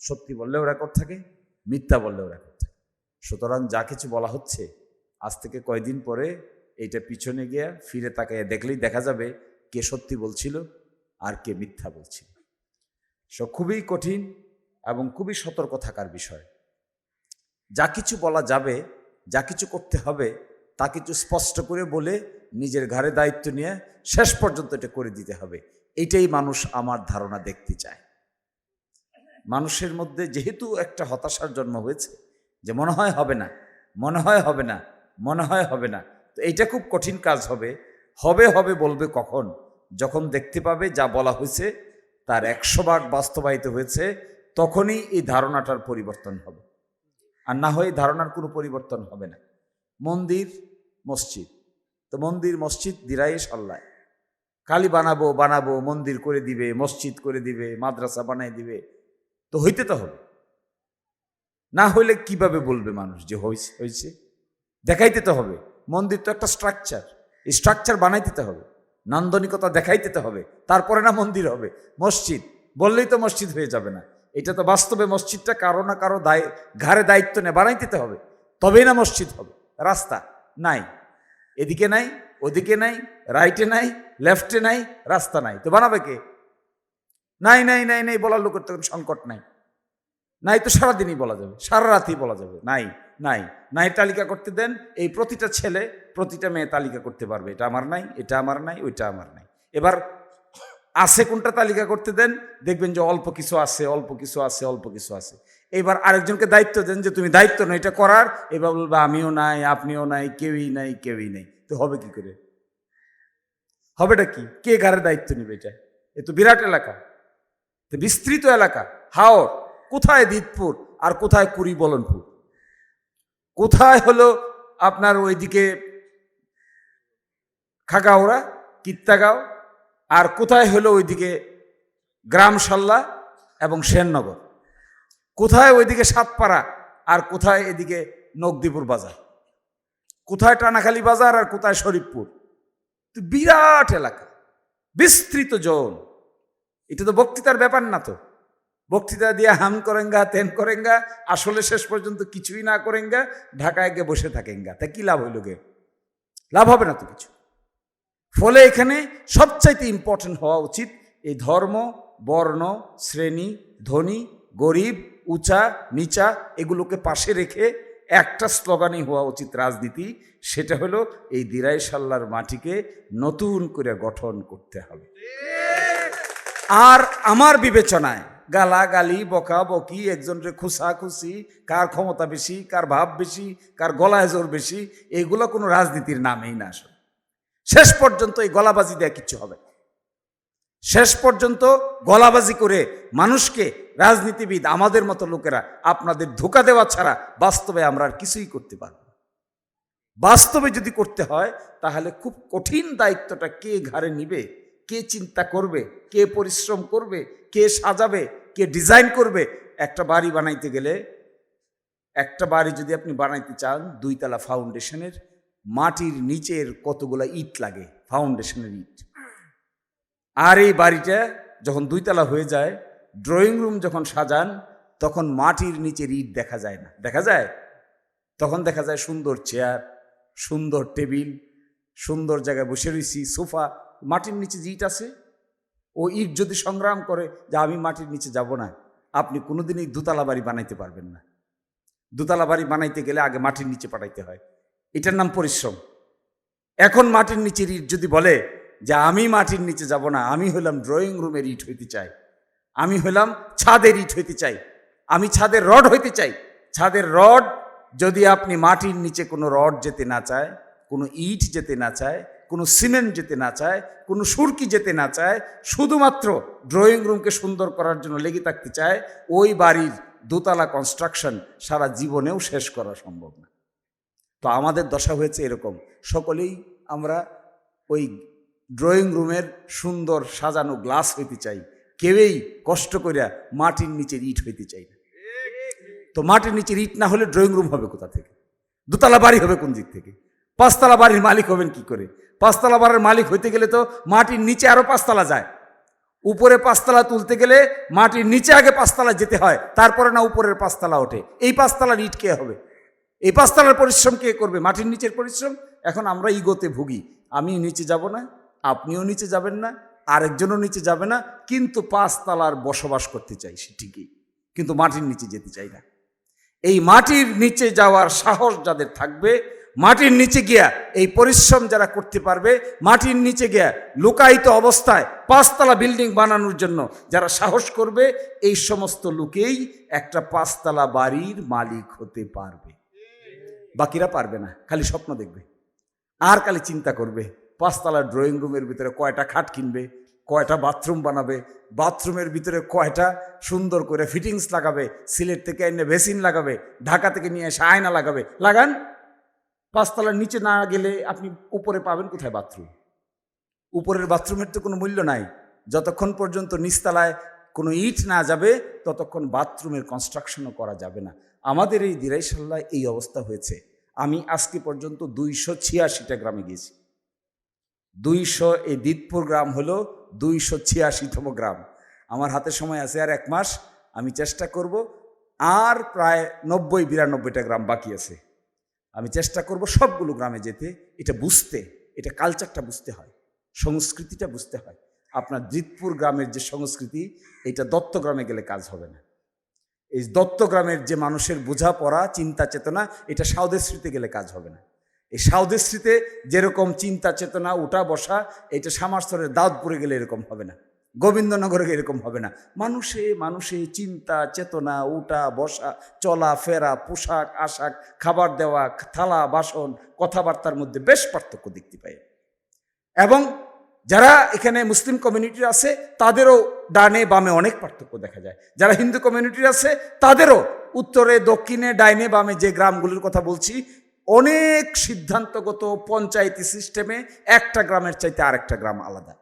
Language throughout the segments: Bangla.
সত্যি বললেও রেকর্ড থাকে, মিথ্যা বললেও রেকর্ড থাকে। সুতরাং যা কিছু বলা হচ্ছে, আজ থেকে কয়দিন পরে এইটা পিছনে গিয়ে ফিরে তাকাইয়া দেখলেই দেখা যাবে কে সত্যি বলছিল আর কে মিথ্যা বলছিল। সো খুবই কঠিন এবং খুবই সতর্ক থাকার বিষয়। যা কিছু বলা যাবে, যা কিছু করতে হবে, তা কিছু স্পষ্ট করে বলে নিজের ঘাড়ে দায়িত্ব নিয়ে শেষ পর্যন্ত এটা করে দিতে হবে। এটাই মানুষ আমার ধারণা দেখতে চায়। মানুষের মধ্যে যেহেতু একটা হতাশার জন্ম হয়েছে যে মনে হয় হবে না, মনে হয় হবে না, মনে হয় হবে না, তো এইটা খুব কঠিন কাজ হবে। হবে হবে বলবে কখন? যখন দেখতে পাবে যা বলা হয়েছে তার একশো ভাগ বাস্তবায়িত হয়েছে, তখনই এই ধারণাটার পরিবর্তন হবে। আর না হয় ধারণার কোনো পরিবর্তন হবে না। মন্দির, মসজিদ, তো মন্দির, মসজিদ দিরাই সল্লায় কালি বানাবো বানাবো, মন্দির করে দিবে, মসজিদ করে দিবে, মাদ্রাসা বানাই দিবে তো হইতে তো হবে। না হইলে কীভাবে বলবে মানুষ যে হয়েছে হয়েছে দেখাইতে তো হবে। মন্দির তো একটা স্ট্রাকচার এই স্ট্রাকচার বানাইতে তো হবে। নান্দনিকতা দেখাইতে তো হবে। তারপরে না মন্দির হবে। মসজিদ। বললেই তো মসজিদ হয়ে যাবে না। এটা তো বাস্তবে মসজিদটা কারও না কারও দায় ঘাড়ে দায়িত্ব নেই বানাইতে তো হবে। তবেই না মসজিদ হবে। রাস্তা নাই। এদিকে নাই, ওদিকে নাই রাইটে নাই লেফটে নাই, রাস্তা নাই। তো বানাবে কে? নাই নাই নাই নাই বলার লোকের তো সংকট নাই। নাই তো সারাদিনই বলা যাবে, সারা রাতই বলা যাবে। নাই নাই নাই তালিকা করতে দেন, এই প্রতিটা ছেলে প্রতিটা মেয়ে তালিকা করতে পারবে, এটা আমার নাই, এটা আমার নাই, ওইটা আমার নাই। এবার আছে কোনটা তালিকা করতে দেন, দেখবেন যে অল্প কিছু আছে, অল্প কিছু আছে, অল্প কিছু আছে। এবার আরেকজনকে দায়িত্ব দেন যে তুমি দায়িত্ব নয় এটা করার, এবার বলবে, আমিও নাই, আপনিও নাই, কেউই নাই কেউই নাই। তো হবে কি করে? হবেটা কি? কে ঘরের দায়িত্ব নেবে এটা? এ তো বিরাট এলাকা। বিস্তৃত এলাকা। হাওর, কোথায় দিতপুর আর কোথায় কুড়ি বলনপুর? কোথায় হলো আপনার ওইদিকে খাগাওড়া কিত্তাগাঁও, আর কোথায় হলো ওইদিকে গ্রামসাল্লা এবং সেননগর? কোথায় ওইদিকে সাতপাড়া আর কোথায় এদিকে নকদিপুর বাজার? কোথায় টানাখালী বাজার আর কোথায় শরীফপুর? বিরাট এলাকা, বিস্তৃত জোন। এটা তো বক্তৃতার ব্যাপার না তো। বক্তৃতা দিয়ে হাম করেঙ্গা তেন করেঙ্গা, আসলে শেষ পর্যন্ত কিছুই না করেঙ্গা, ঢাকায় গিয়ে বসে থাকেঙ্গা। তা কি লাভ হইল গে? লাভ হবে না তো কিছু। ফলে এখানে সবচাইতে ইম্পর্টেন্ট হওয়া উচিত এই ধর্ম, বর্ণ, শ্রেণি, ধনী, গরিব, উঁচা, নিচা এগুলোকে পাশে রেখে একটা স্লোগানই হওয়া উচিত রাজনীতি, সেটা হলো এই দিরাই সাল্লার মাটিকে নতুন করে গঠন করতে হবে। আর আমার বিবেচনায় গালাগালি বকা বকি একজনের খুসা খুশি কার ক্ষমতা বেশি, কার ভাব বেশি, কার গলায় জোর বেশি এইগুলো কোনো রাজনীতির নামেই না আসলে। শেষ পর্যন্ত এই গলাবাজি দেওয়া কিচ্ছু হবে শেষ পর্যন্ত গলাবাজি করে মানুষকে, রাজনীতিবিদ, আমাদের মতো লোকেরা আপনাদের ধোকা দেওয়া ছাড়া বাস্তবে আমরা আর কিছুই করতে পারব বাস্তবে যদি করতে হয়, তাহলে খুব কঠিন দায়িত্বটা কে ঘাড়ে নিবে? কে চিন্তা করবে, কে পরিশ্রম করবে, কে সাজাবে, কে ডিজাইন করবে, একটা বাড়ি বানাইতে গেলে, একটা বাড়ি যদি আপনি বানাইতে চান দুইতলা ফাউন্ডেশনের মাটির নিচের কতগুলা ইট লাগে ফাউন্ডেশনের ইট। আর এই বাড়িটা যখন দুইতলা হয়ে যায় ড্রয়িং রুম যখন সাজান, তখন মাটির নিচের ইট দেখা যায় না। দেখা যায়? তখন দেখা যায় সুন্দর চেয়ার সুন্দর টেবিল সুন্দর জায়গায় বসে রয়েছি, সোফা মাটির নিচে যে ইট আছে, ও ইট যদি সংগ্রাম করে যে আমি মাটির নিচে যাব না, আপনি কোনোদিনই দুতলা বাড়ি বানাইতে পারবেন না। দুতলা বাড়ি বানাইতে গেলে আগে মাটির নিচে পাঠাইতে হয়। এটার নাম পরিশ্রম। এখন মাটির নিচের ইট যদি বলে যে আমি মাটির নিচে যাব না, আমি হলাম ড্রয়িং রুমের ইট হইতে চাই, আমি হলাম ছাদের ইট হইতে চাই, আমি ছাদের রড হইতে চাই, ছাদের রড যদি আপনি মাটির নিচে কোনো রড যেতে না চায়, কোনো ইট যেতে না চায় কোনো সিমেন্ট যেতে না চায়, কোনো সুরকি যেতে না চায়, শুধুমাত্র ড্রয়িং রুমকে সুন্দর করার জন্য লেগে থাকতে চায়, ওই বাড়ির দোতলা কনস্ট্রাকশন সারা জীবনেও শেষ করা সম্ভব না। তো আমাদের দশা হয়েছে এরকম, সকলেই আমরা ওই ড্রয়িং রুমের সুন্দর সাজানো গ্লাস হইতে চাই, কেউই কষ্ট করিয়া মাটির নিচের ইট হইতে চাই না। তো মাটির নিচের ইট না হলে ড্রয়িং রুম হবে কোথা থেকে? দোতলা বাড়ি হবে কোন দিক থেকে? পাঁচতলা বাড়ির মালিক হবেন কি করে? পাঁচতলা বাড়ির মালিক হইতে গেলে তো মাটির নিচে আরও পাঁচতলা যায়। উপরে পাঁচতলা তুলতে গেলে মাটির নিচে আগে পাঁচতলা যেতে হয়, তারপরে না উপরের পাঁচতলা ওঠে। এই পাঁচতলার ইট কে হবে? এই পাঁচতলার পরিশ্রম কে করবে? মাটির নিচের পরিশ্রম? এখন আমরা ইগোতে ভুগি। আমি নিচে যাব না, আপনিও নিচে যাবেন না, আরেকজনও নিচে যাবে না, কিন্তু পাঁচতলার বসবাস করতে চাই সে ঠিকই, কিন্তু মাটির নিচে যেতে চাই না। এই মাটির নিচে যাওয়ার সাহস যাদের থাকবে মাটির নিচে গিয়া এই পরিশ্রম যারা করতে পারবে, মাটির নিচে গিয়া লুকায়িত অবস্থায় পাঁচতলা বিল্ডিং বানানোর জন্য যারা সাহস করবে, এই সমস্ত লোকেই একটা পাঁচতলা বাড়ির মালিক হতে পারবে। বাকিরা পারবে না, খালি স্বপ্ন দেখবে। আর খালি চিন্তা করবে, পাঁচতলা ড্রয়িং রুমের ভিতরে কয়টা খাট কিনবে, কয়টা বাথরুম বানাবে, বাথরুমের ভিতরে কয়টা সুন্দর করে ফিটিংস লাগাবে, সিলেট থেকে এনে বেসিন লাগাবে, ঢাকা থেকে নিয়ে এসে আয়না লাগাবে। লাগান। পাঁচতলার নিচে না গেলে আপনি উপরে পাবেন কোথায় বাথরুম? উপরের বাথরুমের তো কোনো মূল্য নাই। যতক্ষণ পর্যন্ত নিচতলায় কোনো ইট না যাবে, ততক্ষণ বাথরুমের কনস্ট্রাকশনও করা যাবে না। আমাদের এই দিরাইশাল্লায় এই অবস্থা হয়েছে। আমি আজকে পর্যন্ত দুইশো ছিয়াশিটা গ্রামে গেছি দুইশো এই দিতপুর গ্রাম হলো দুইশো ছিয়াশিতম গ্রাম। আমার হাতে সময় আছে আর এক মাস, আমি চেষ্টা করব। আর প্রায় নব্বই, বিরানব্বইটা গ্রাম বাকি আছে। আমি চেষ্টা করব সবগুলো গ্রামে যেতে, এটা বুঝতে, এটা কালচারটা বুঝতে হয়, সংস্কৃতিটা বুঝতে হয়। আপনার জিতপুর গ্রামের যে সংস্কৃতি, এটা দত্তগ্রামে গেলে কাজ হবে না। এই দত্তগ্রামের যে মানুষের বোঝাপড়া, চিন্তা চেতনা, এটা সাউদেশ্রীতে গেলে কাজ হবে না। এই সাউদেশ্রীতে যেরকম চিন্তা চেতনা উঠা বসা এটা সামারস্তরের দাউদপুরে গেলে এরকম হবে না। গোবিন্দনগরে এরকম হবে না। মানুষে মানুষে চিন্তা, চেতনা, উঠা, বসা, চলা, ফেরা, পোশাক, আশাক, খাবার দেওয়া, থালা, বাসন, কথাবার্তার মধ্যে বেশ পার্থক্য দেখতে পাই। এবং যারা এখানে মুসলিম কমিউনিটির আছে, তাদেরও ডানে বামে অনেক পার্থক্য দেখা যায়। যারা হিন্দু কমিউনিটির আছে, তাদেরও উত্তরে, দক্ষিণে, ডাইনে, বামে যে গ্রামগুলির কথা বলছি, অনেক সিদ্ধান্তগত পঞ্চায়েতি সিস্টেমে একটা গ্রামের চাইতে আরেকটা গ্রাম আলাদা।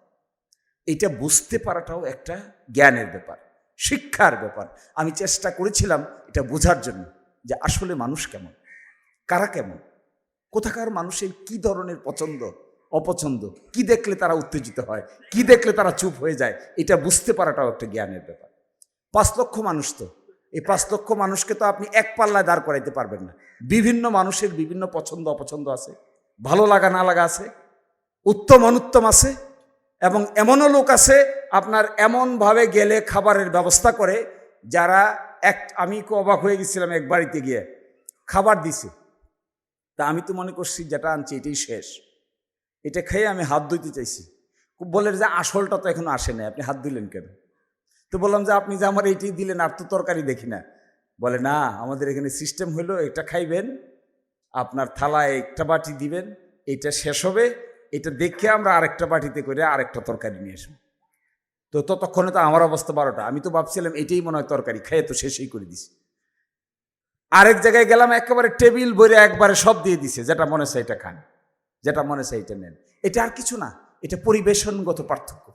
এটা বুঝতে পারাটাও একটা জ্ঞানের ব্যাপার, শিক্ষার ব্যাপার। আমি চেষ্টা করেছিলাম এটা বোঝার জন্য যে আসলে মানুষ কেমন, কারা কেমন, কোথাকার মানুষের কি ধরনের পছন্দ, অপছন্দ, কি দেখলে তারা উত্তেজিত হয়, কি দেখলে তারা চুপ হয়ে যায়, এটা বুঝতে পারাটাও একটা জ্ঞানের ব্যাপার। পাঁচ লক্ষ মানুষ তো, এই পাঁচ লক্ষ মানুষকে তো আপনি এক পাল্লায় দাঁড় করাইতে পারবেন না। বিভিন্ন মানুষের বিভিন্ন পছন্দ, অপছন্দ আছে, ভালো লাগা না লাগা আছে, উত্তম অনুত্তম আছে এবং এমনও লোক আছে, আপনার এমনভাবে গেলে খাবারের ব্যবস্থা করে, যারা এক, আমি অবাক হয়ে গেছিলাম এক বাড়িতে গিয়ে, খাবার দিছে। তা আমি তো মনে করছি যেটা আনছি, এটাই শেষ। এটা খেয়ে আমি হাত ধুইতে চাইছি। বলে যে আসলটা তো এখন আসে না আপনি হাত দিলেন কেন? তো বললাম যে, আপনি যে আমার এইটাই দিলেন, আর তো তরকারি দেখি না। বলে, না, আমাদের এখানে সিস্টেম হলো এটা খাইবেন, আপনার থালায় একটা বাটি দিবেন, এটা শেষ হবে এটা দেখে আমরা আরেকটা বাটিতে করে আরেকটা তরকারি নিয়ে আসব। তো ততক্ষণে তো আমার অবস্থা বারোটা। আমি তো ভাবছিলাম এটাই মনে হয় তরকারি, খেয়ে তো শেষই করে দিছি। আরেক জায়গায় গেলাম, একেবারে টেবিল বইরে একবারে সব দিয়ে দিছে, যেটা মনে হয় এটা খান, যেটা মনে হয় এটা নেন। এটা আর কিছু না, এটা পরিবেশনগত পার্থক্য।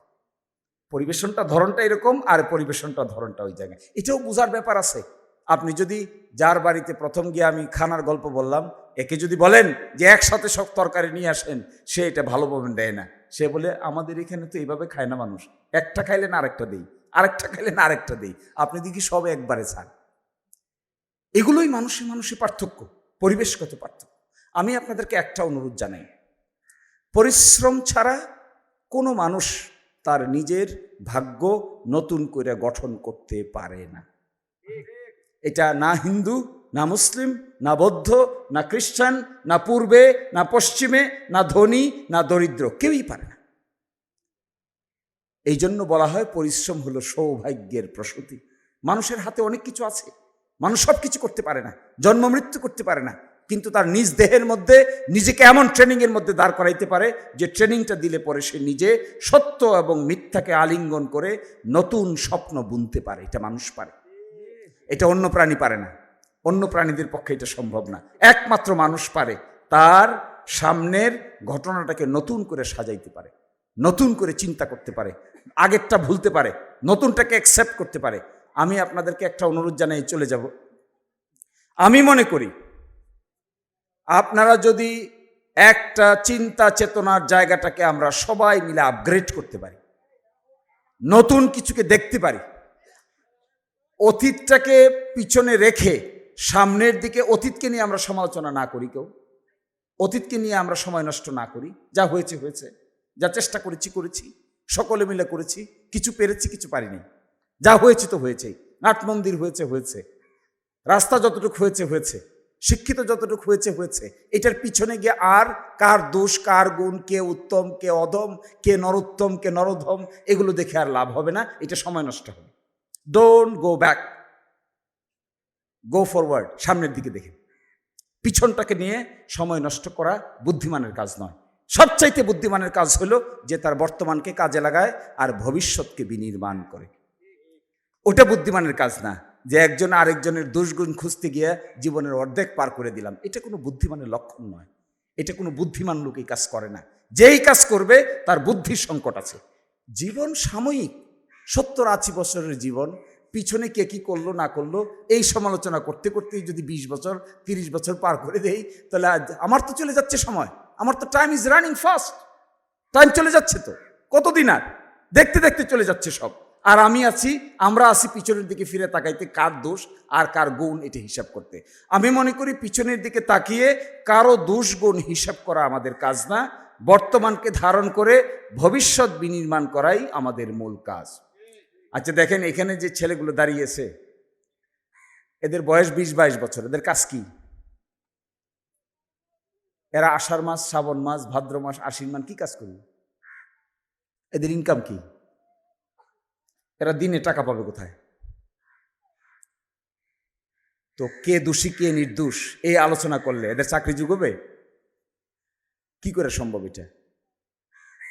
পরিবেশনটা ধরনটা এরকম আর পরিবেশনটা ধরনটা ওই জায়গায়। এটাও বোঝার ব্যাপার আছে। আপনি যদি যার বাড়িতে প্রথম গিয়ে আমি খানার গল্প বললাম একে যদি বলেন যে একসাথে সব তরকারি নিয়ে আসেন, সে এটা ভালো পাবেন দেয় না। সে বলে, আমাদের এখানে তো এইভাবে খায় না মানুষ। একটা খাইলে না আরেকটা দেই, আরেকটা খাইলে না আরেকটা দেই। আপনি দেখি সব একবারে ছাড়। এগুলোই মানুষের মানুষের পার্থক্য, পরিবেশগত পার্থক্য। আমি আপনাদেরকে একটা অনুরোধ জানাই। পরিশ্রম ছাড়া কোনো মানুষ তার নিজের ভাগ্য নতুন করে গঠন করতে পারে না। এটা না হিন্দু না মুসলিম, না বৌদ্ধ, না খ্রিস্টান, না পূর্বে, না পশ্চিমে, না ধনী, না দরিদ্র, কেউই পারে না। এই জন্য বলা হয় পরিশ্রম হলো সৌভাগ্যের প্রসূতি। মানুষের হাতে অনেক কিছু আছে। মানুষ সব কিছু করতে পারে না, জন্ম, মৃত্যু করতে পারে না, কিন্তু তার নিজ দেহের মধ্যে নিজেকে এমন ট্রেনিংয়ের মধ্যে দাঁড় করাইতে পারে যে ট্রেনিংটা দিলে পরে সে নিজে সত্য এবং মিথ্যাকে আলিঙ্গন করে নতুন স্বপ্ন বুনতে পারে। এটা মানুষ পারে। এটা অন্য প্রাণী পারে না। অন্য প্রাণীদের পক্ষে এটা সম্ভব না। একমাত্র মানুষ পারে, তার সামনের ঘটনাটাকে নতুন করে সাজাইতে পারে, নতুন করে চিন্তা করতে পারে, আগেরটা ভুলতে পারে, নতুনটাকে অ্যাকসেপ্ট করতে পারে। আমি আপনাদেরকে একটা অনুরোধ জানাই, চলে যাব। আমি মনে করি, আপনারা যদি একটা চিন্তা চেতনার জায়গাটাকে আমরা সবাই মিলে আপগ্রেড করতে পারি, নতুন কিছুকে দেখতে পারি, অতীতটাকে পিছনে রেখে সামনের দিকে অতীতকে নিয়ে আমরা সমালোচনা না করি কেউ। অতীতকে নিয়ে আমরা সময় নষ্ট না করি। যা হয়েছে হয়েছে। যা চেষ্টা করেছি করেছি। সকলে মিলে করেছি। কিছু পেরেছি, কিছু পারিনি। যা হয়েছে তো হয়েছেই। নাট মন্দির হয়েছে হয়েছে। রাস্তা যতটুকু হয়েছে হয়েছে। শিক্ষিত যতটুকু হয়েছে হয়েছে। এটার পিছনে গিয়ে আর কার দোষ, কার গুণ, কে উত্তম, কে অধম, কে নরোত্তম, কে নরধম, এগুলো দেখে আর লাভ হবে না। এটা সময় নষ্ট হবে। Don't go back go forward সামনের দিকে দেখে। পিছনটাকে নিয়ে সময় নষ্ট করা বুদ্ধিমানের কাজ নয়। সবচাইতে বুদ্ধিমানের কাজ হলো যে তার বর্তমানকে কাজে লাগায় আর ভবিষ্যৎকে বিনির্মাণ করে। ওটা বুদ্ধিমানের কাজ না, যে একজন আরেকজনের দুষ্গুণ খুঁজতে গিয়ে জীবনের অর্ধেক পার করে দিলাম। এটা কোনো বুদ্ধিমানের লক্ষণ নয়। এটা কোনো বুদ্ধিমান লোক এই কাজ করে না। যেই কাজ করবে, তার বুদ্ধির সংকট আছে। জীবন সাময়িক, সত্তর আশি বছরের জীবন পিছনে কে কী করল, না করল, এই সমালোচনা করতে করতেই যদি বিশ বছর, তিরিশ বছর পার করে দেই, তাহলে আমার তো চলে যাচ্ছে সময়। আমার তো time is running fast time চলে যাচ্ছে তো। কতদিন আর? দেখতে দেখতে চলে যাচ্ছে সব। আর আমি আছি, আমরা আছি পিছনের দিকে ফিরে তাকাইতে কার দোষ আর কার গুণ এটা হিসাব করতে। আমি মনে করি পিছনের দিকে তাকিয়ে কারও দোষ গুণ হিসাব করা আমাদের কাজ না। বর্তমানকে ধারণ করে ভবিষ্যৎ বিনির্মাণ করাই আমাদের মূল কাজ। আচ্ছা দেখেন এখানে যে ছেলেগুলো দাঁড়িয়েছে, এদের বয়স বিশ বাইশ বছর, এদের কাজ কি? এরা আষাঢ় মাস, শ্রাবণ মাস, ভাদ্র মাস, আশ্বিন মাস, কি কাজ করবে এদের ইনকাম কি? এরা দিনে টাকা পাবে কোথায়? তো কে দোষী, কে নির্দোষ এই আলোচনা করলে এদের চাকরি যুগবে? কি করে সম্ভব এটা?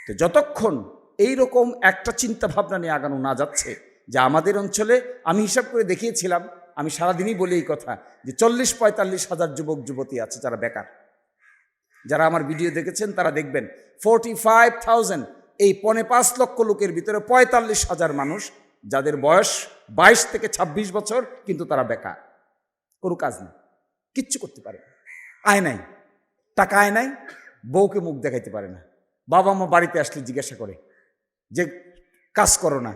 তো যতক্ষণ এই রকম একটা চিন্তা ভাবনা নিয়ে আগানো না যাচ্ছে। যে আমাদের অঞ্চলে আমি হিসাব করে দেখিয়েছিলাম, আমি সারাদিনই বলি এই কথা যে চল্লিশ পঁয়তাল্লিশ হাজার যুবক, যুবতী আছে যারা বেকার। যারা আমার ভিডিও দেখেছেন তারা দেখবেন ফোরটি ফাইভ থাউজেন্ড এই পনে পাঁচ লক্ষ লোকের ভিতরে পঁয়তাল্লিশ হাজার মানুষ, যাদের বয়স বাইশ থেকে ২৬ বছর, কিন্তু তারা বেকার। কোনো কাজ নেই, কিচ্ছু করতে পারে। আয় নাই, টাকা আয় নাই, বউকে মুখ দেখাইতে পারে না। বাবা মা বাড়িতে আসলে জিজ্ঞাসা করে যে কাজ করো না,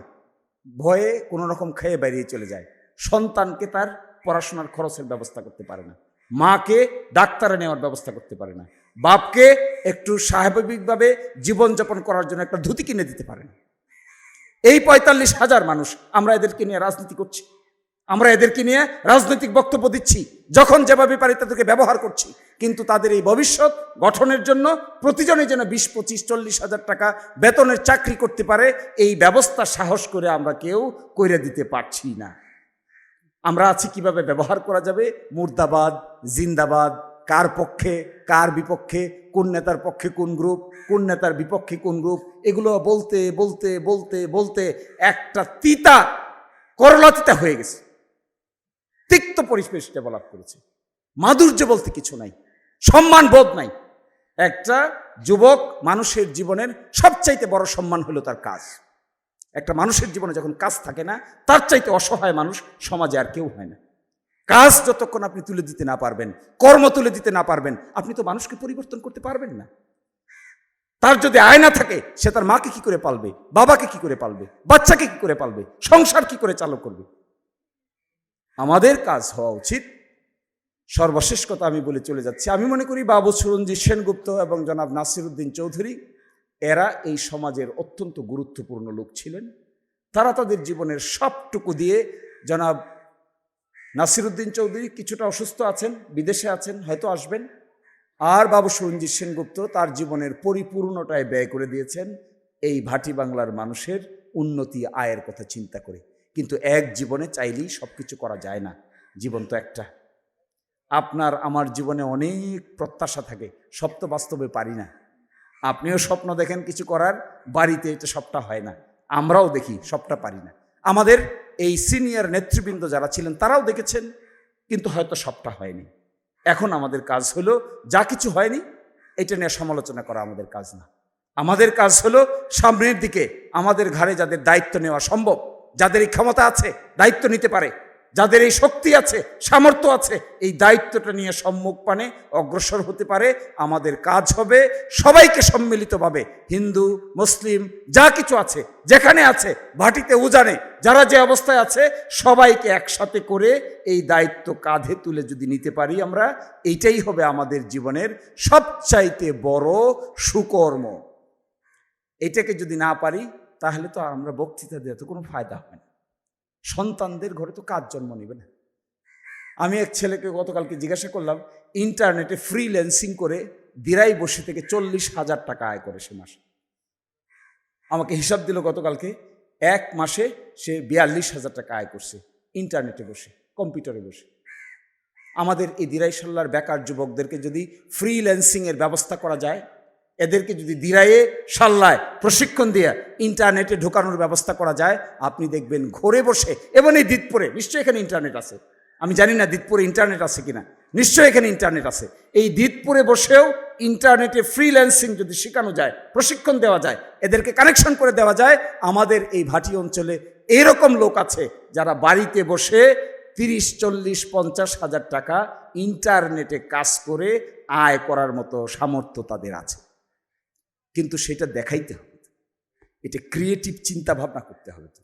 ভয়ে কোনো রকম খেয়ে বেরিয়ে চলে যায়। সন্তানকে তার পড়াশোনার খরচের ব্যবস্থা করতে পারে না। মাকে ডাক্তারে নেওয়ার ব্যবস্থা করতে পারে না। বাপকে একটু স্বাভাবিকভাবে জীবনযাপন করার জন্য একটা ধুতি কিনে দিতে পারে না। এই পঁয়তাল্লিশ হাজার মানুষ আমরা এদেরকে নিয়ে রাজনীতি করছি। আমরা এদেরকে নিয়ে রাজনৈতিক বক্তব্য দিচ্ছি, যখন যেভাবে পারি তাদেরকে ব্যবহার করছি, কিন্তু তাদের এই ভবিষ্যৎ গঠনের জন্য প্রতিজনে যেন বিশ, পঁচিশ, চল্লিশ হাজার টাকা বেতনের চাকরি করতে পারে, এই ব্যবস্থা সাহস করে আমরা কেউ কইরে দিতে পারছি না। আমরা আছি কীভাবে ব্যবহার করা যাবে? মুর্দাবাদ, জিন্দাবাদ, কার পক্ষে, কার বিপক্ষে, কোন নেতার পক্ষে কোন গ্রুপ, কোন নেতার বিপক্ষে কোন গ্রুপ, এগুলো বলতে বলতে বলতে বলতে একটা তিতা করলা তিতা হয়ে গেছে। তিক্ত পরিবেশটা বলাপ করেছে। মাধুর্য বলতে কিছু নাই, সম্মান বোধ নাই। একটা যুবক মানুষের জীবনের সবচাইতে বড় সম্মান হলো তার কাজ। একটা মানুষের জীবনে যখন কাজ থাকে না, তার চাইতে অসহায় মানুষ সমাজে আর কেউ হয় না। কাজ যতক্ষণ আপনি তুলে দিতে না পারবেন, কর্ম তুলে দিতে না পারবেন, আপনি তো মানুষকে পরিবর্তন করতে পারবেন না। তার যদি আয় না থাকে, সে তার মাকে কি করে পালবে, বাবাকে কি করে পালবে, বাচ্চাকে কি করে পালবে, সংসার কি করে চালু করবে? আমাদের কাজ হওয়া উচিত। সর্বশেষ কথা আমি বলে চলে যাচ্ছি। আমি মনে করি বাবু সুরঞ্জিৎ সেনগুপ্ত এবং জনাব নাসিরুদ্দিন চৌধুরী, এরা এই সমাজের অত্যন্ত গুরুত্বপূর্ণ লোক ছিলেন। তারা তাদের জীবনের সবটুকু দিয়ে জনাব নাসিরুদ্দিন চৌধুরী কিছুটা অসুস্থ আছেন, বিদেশে আছেন, হয়তো আসবেন। আর বাবু সুরঞ্জিৎ সেনগুপ্ত তার জীবনের পরিপূর্ণটায় ব্যয় করে দিয়েছেন। এই ভাটি বাংলার মানুষের উন্নতি আয়ের কথা চিন্তা করে। কিন্তু এক জীবনে চাইলেই সব কিছু করা যায় না জীবন তো একটা। আপনার, আমার জীবনে অনেক প্রত্যাশা থাকে, সব তো বাস্তবে পারি না। আপনিও স্বপ্ন দেখেন কিছু করার, বাড়িতে এটা সবটা হয় না, আমরাও দেখি সবটা পারি না। আমাদের এই সিনিয়র নেতৃবৃন্দ যারা ছিলেন, তারাও দেখেছেন, কিন্তু হয়তো সবটা হয়নি। এখন আমাদের কাজ হলো যা কিছু হয়নি, এটা নিয়ে সমালোচনা করা আমাদের কাজ না। আমাদের কাজ হলো সামনের দিকে, আমাদের ঘাড়ে যাদের দায়িত্ব নেওয়া সম্ভব যাদের এই ক্ষমতা আছে, দায়িত্ব নিতে পারে। যাদের এই শক্তি আছে, সামর্থ্য আছে, এই দায়িত্বটা নিয়ে সম্মুখ পানে অগ্রসর হতে পারে। আমাদের কাজ হবে সবাইকে সম্মিলিতভাবে, হিন্দু, মুসলিম, যা কিছু আছে, যেখানে আছে, ভাটিতে উজানে, যারা যে অবস্থায় আছে, সবাইকে একসাথে করে এই দায়িত্ব কাঁধে তুলে যদি নিতে পারি আমরা, এইটাই হবে আমাদের জীবনের সবচাইতে বড় সুকর্ম। এটাকে যদি না পারি তাহলে তো আমরা বক্তৃতা দেওয়া তো কোনো ফায়দা হয় না। সন্তানদের ঘরে তো কাজ জন্ম নেবে না? আমি এক ছেলেকে গতকালকে জিজ্ঞাসা করলাম, ইন্টারনেটে ফ্রিল্যান্সিং করে দিরাই বসে থেকে চল্লিশ হাজার টাকা আয় করে সে মাসে। আমাকে হিসাব দিল গতকালকে, এক মাসে সে বিয়াল্লিশ হাজার টাকা আয় করছে, ইন্টারনেটে বসে, কম্পিউটারে বসে। আমাদের এই দিরাই সাল্লার বেকার যুবকদেরকে যদি ফ্রিল্যান্সিংয়ের ব্যবস্থা করা যায় এদেরকে যদি দিরাইয়ে সাল্লায় প্রশিক্ষণ দিয়ে ইন্টারনেটে ঢোকানোর ব্যবস্থা করা যায়, আপনি দেখবেন ঘরে বসে, এবং এই দিতপুরে, নিশ্চয়ই এখানে ইন্টারনেট আছে। আমি জানি না দিতপুরে ইন্টারনেট আছে কিনা। নিশ্চয়ই এখানে ইন্টারনেট আছে। এই দিতপুরে বসেও ইন্টারনেটে ফ্রিল্যান্সিং যদি শেখানো যায়, প্রশিক্ষণ দেওয়া যায়, এদেরকে কানেকশন করে দেওয়া যায়, আমাদের এই ভাটি অঞ্চলে এরকম লোক আছে যারা বাড়িতে বসে তিরিশ, চল্লিশ, পঞ্চাশ হাজার টাকা ইন্টারনেটে কাজ করে আয় করার মতো সামর্থ্য তাদের আছে। কিন্তু সেটা দেখাইতে হবে। এটা ক্রিয়েটিভ চিন্তা ভাবনা করতে হবে তো।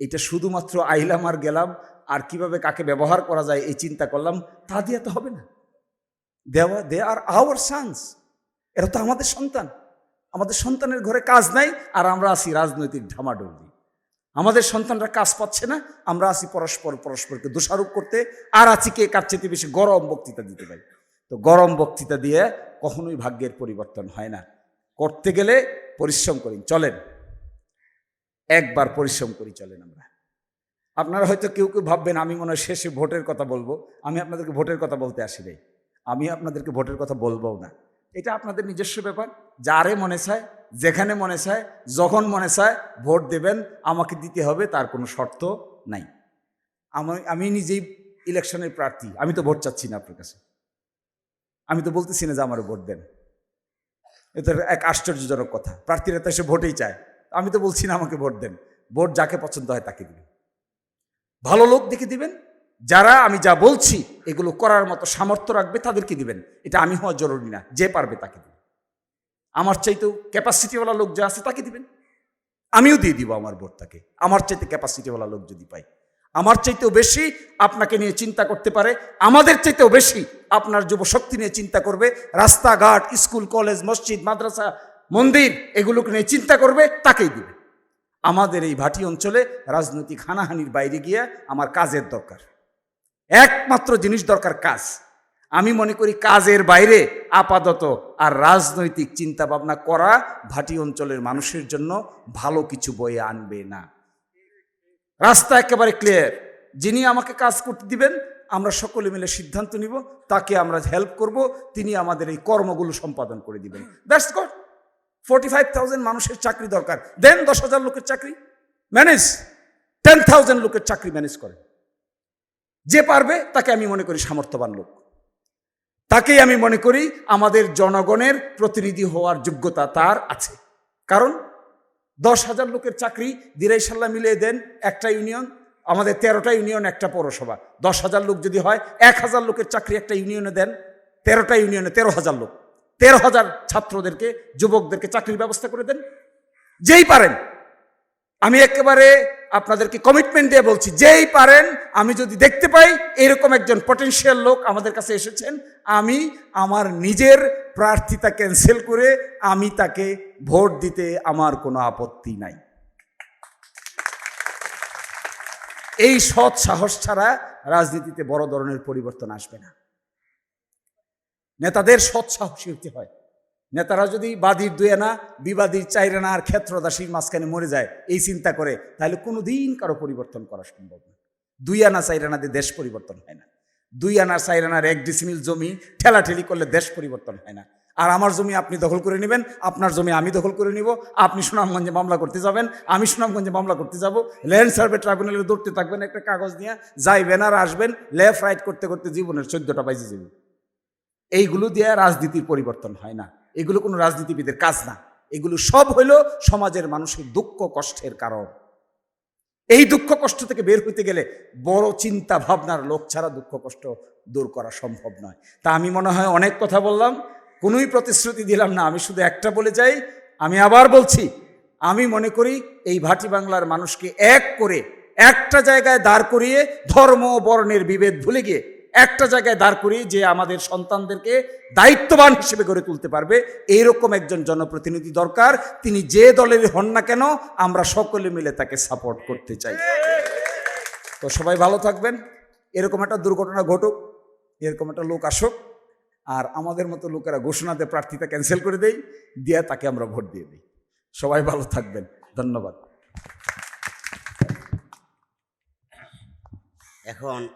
এটা শুধুমাত্র আইলাম আর গেলাম, আর কীভাবে কাকে ব্যবহার করা যায় এই চিন্তা করলাম, তা দিয়ে তো হবে না। দেওয়া দে আর আওয়ার সান্স এরা তো আমাদের সন্তান। আমাদের সন্তানের ঘরে কাজ নাই, আর আমরা আসি রাজনৈতিক ঢামাডোলি আমাদের সন্তানরা কাজ পাচ্ছে না, আমরা আসি পরস্পর পরস্পরকে দোষারোপ করতে, আর আছি কে কার চেয়ে বেশি গরম বক্তৃতা দিতে পারি তো গরম বক্তৃতা দিয়ে কখনোই ভাগ্যের পরিবর্তন হয় না। করতে গেলে পরিশ্রম করি। চলেন। একবার পরিশ্রম করি, চলেন আমরা। আপনারা হয়তো কেউ কেউ ভাববেন, আমি মনে হয় শেষে ভোটের কথা বলব। আমি আপনাদেরকে ভোটের কথা বলতে আসি নাই। আমি আপনাদেরকে ভোটের কথা বলবও না। এটা আপনাদের নিজস্ব ব্যাপার। যারে মনে চায়, যেখানে মনে চায়, যখন মনে চায়, ভোট দেবেন, আমাকে দিতে হবে, তার কোনো শর্ত নাই। আমি আমি নিজেই ইলেকশনের প্রার্থী। আমি তো ভোট চাচ্ছি না আপনার কাছে। আমি তো বলতেছি না যে আমার ভোট দেন। এটা এক আশ্চর্যজনক কথা। প্রার্থীরা তো এসে ভোটেই চায়। আমি তো বলছি না আমাকে ভোট দেন। ভোট যাকে পছন্দ হয় তাকে দিবেন। ভালো লোক দেখে দিবেন। যারা আমি যা বলছি, এগুলো করার মতো সামর্থ্য রাখবে, তাদেরকে দিবেন। এটা আমি হওয়া জরুরি না। যে পারবে তাকে দিবেন। আমার চাইতেও ক্যাপাসিটিওয়ালা লোক যা আছে তাকে দিবেন। আমিও দিয়ে দিব আমার ভোট তাকে আমার চাইতে ক্যাপাসিটিওয়ালা লোক যদি পাই আমার চাইতেও বেশি আপনাকে নিয়ে চিন্তা করতে পারে, আমাদের চাইতেও বেশি আপনার যুবশক্তি নিয়ে চিন্তা করবে, রাস্তাঘাট, স্কুল, কলেজ, মসজিদ, মাদ্রাসা, মন্দির, এগুলোকে নিয়ে চিন্তা করবে, তাকেই দিবে। আমাদের এই ভাটি অঞ্চলে রাজনৈতিক হানাহানির বাইরে গিয়ে আমার কাজের দরকার। একমাত্র জিনিস দরকার কাজ। আমি মনে করি কাজের বাইরে আপাতত আর রাজনৈতিক চিন্তা ভাবনা করা ভাটি অঞ্চলের মানুষের জন্য ভালো কিছু বয়ে আনবে না। রাস্তা একেবারে ক্লিয়ার যিনি আমাকে কাজ করতে দিবেন, আমরা সকলে মিলে সিদ্ধান্ত নিব, তাকে আমরা হেল্প করব, তিনি আমাদের এই কর্মগুলো সম্পাদন করে দিবেন। দ্যাটস গড ফোর্টি ফাইভ মানুষের চাকরি দরকার। দেন দশ হাজার লোকের চাকরি। ম্যানেজ টেন থাউজেন্ড লোকের চাকরি ম্যানেজ করে। যে পারবে, তাকে আমি মনে করি সামর্থ্যবান লোক। তাকেই আমি মনে করি আমাদের জনগণের প্রতিনিধি হওয়ার যোগ্যতা তার আছে। কারণ দশ হাজার লোকের চাকরি দিরাইশাল্লাহ মিলিয়ে দেন একটা ইউনিয়ন, আমাদের তেরোটা ইউনিয়ন একটা পৌরসভা। দশ হাজার লোক যদি হয়, এক হাজার লোকের চাকরি একটা ইউনিয়নে দেন, তেরোটা ইউনিয়নে তেরো হাজার লোক। তেরো হাজার ছাত্রদেরকে, যুবকদেরকে চাকরির ব্যবস্থা করে দেন। যেই পারেন, আমি একেবারে আপনাদেরকে কমিটমেন্ট দিয়ে বলছি, যেই পারেন, আমি যদি দেখতে পাই এরকম একজন পটেনশিয়াল লোক আমাদের কাছে এসেছেন, আমি আমার নিজের প্রার্থিতা ক্যান্সেল করে আমি তাকে ভোট দিতে আমার কোনো আপত্তি নাই। এই সৎ সাহস ছাড়া রাজনীতিতে বড় ধরনের পরিবর্তন আসবে না। নেতাদের সৎ সাহসী হতে হয়। নেতারা যদি বাদীর দুই আনা, বিবাদীর চাইরানা আর ক্ষেত্রদাসীর মাঝখানে মরে যায়, এই চিন্তা করে, তাহলে কোনো দিন কারও পরিবর্তন করা সম্ভব না। দুই আনা চাইরানা দিয়ে দেশ পরিবর্তন হয় না। দুই আনা চাইরানার এক ডিসিমিল জমি ঠেলাঠেলি করলে দেশ পরিবর্তন হয় না। আর আমার জমি আপনি দখল করে নেবেন, আপনার জমি আমি দখল করে নিব। আপনি সুনামগঞ্জে মামলা করতে যাবেন, আমি সুনামগঞ্জে মামলা করতে যাব। ল্যান্ড সার্ভে ট্রাইব্যুনালে দৌড়তে থাকবেন একটা কাগজ নিয়ে যাইবেন আর আসবেন, লেফট রাইট করতে করতে জীবনের চোদ্দটা বাইজে যাবে। এইগুলো দিয়ে রাজনীতির পরিবর্তন হয় না। এগুলো কোনো রাজনীতিবিদের কাজ না। এগুলো সব হইল সমাজের মানুষের দুঃখ কষ্টের কারণ। এই দুঃখ কষ্ট থেকে বের হইতে গেলে বড় চিন্তা ভাবনার লোক ছাড়া দুঃখ কষ্ট দূর করা সম্ভব নয়। তা আমি মনে হয় অনেক কথা বললাম। কোনোই প্রতিশ্রুতি দিলাম না। আমি শুধু একটা বলে যাই, আমি আবার বলছি, আমি মনে করি এই ভাটি বাংলার মানুষকে এক করে একটা জায়গায় দাঁড় করিয়ে ধর্ম বর্ণের বিভেদ ভুলে গিয়ে একটা জায়গায় দাঁড় করিয়ে যে আমাদের সন্তানদেরকে দায়িত্ববান হিসেবে গড়ে তুলতে পারবে, এইরকম একজন জনপ্রতিনিধি দরকার। তিনি যে দলের হন না কেন, আমরা সকলে মিলে তাকে সাপোর্ট করতে চাই। তো সবাই ভালো থাকবেন। এরকম একটা দুর্ঘটনা ঘটুক, এরকম একটা লোক আসুক। আর আমাদের মতো লোকেরা ঘোষণাতে প্রার্থীতা ক্যান্সেল করে দেই, দিয়ে তাকে আমরা ভোট দিয়ে দিই। সবাই ভালো থাকবেন। ধন্যবাদ। এখন